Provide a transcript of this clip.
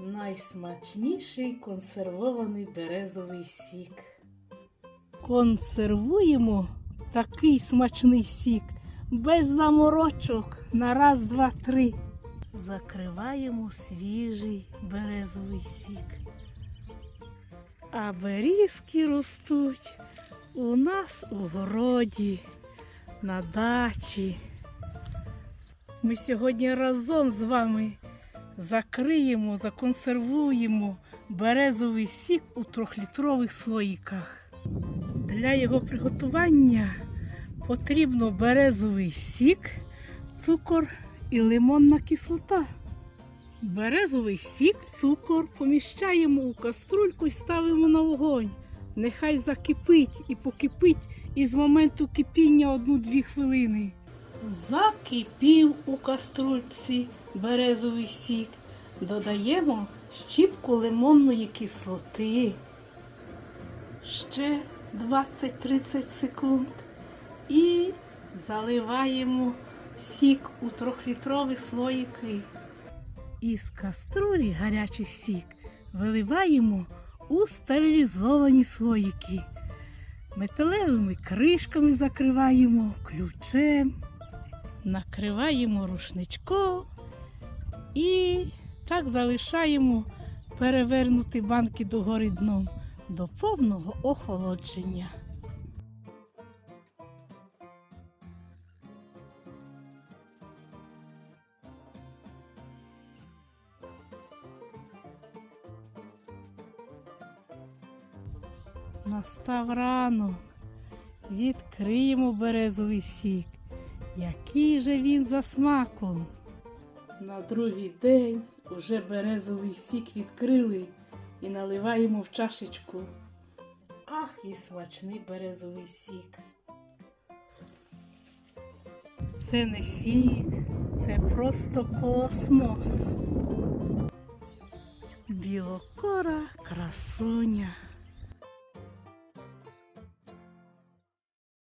найсмачніший консервований березовий сік. Консервуємо такий смачний сік без заморочок на раз, два, три. Закриваємо свіжий березовий сік. А берізки ростуть у нас у городі, на дачі. Ми сьогодні разом з вами закриємо, законсервуємо березовий сік у трьохлітрових слоїках. Для його приготування потрібно березовий сік, цукор і лимонна кислота. Березовий сік, цукор поміщаємо у каструльку і ставимо на вогонь. Нехай закипить і покипить із моменту кипіння одну-дві хвилини. Закипів у каструльці березовий сік. Додаємо щіпку лимонної кислоти. Ще 20-30 секунд. І заливаємо сік у трьохлітрові слоїки. Із каструлі гарячий сік виливаємо у стерилізовані слоїки. Металевими кришками закриваємо ключем, накриваємо рушничком і так залишаємо перевернути банки догори дном до повного охолодження. Настав ранок. Відкриємо березовий сік. Який же він за смаком. На другий день уже березовий сік відкрили і наливаємо в чашечку. Ах, і смачний березовий сік. Це не сік, це просто космос. Білокора красуня.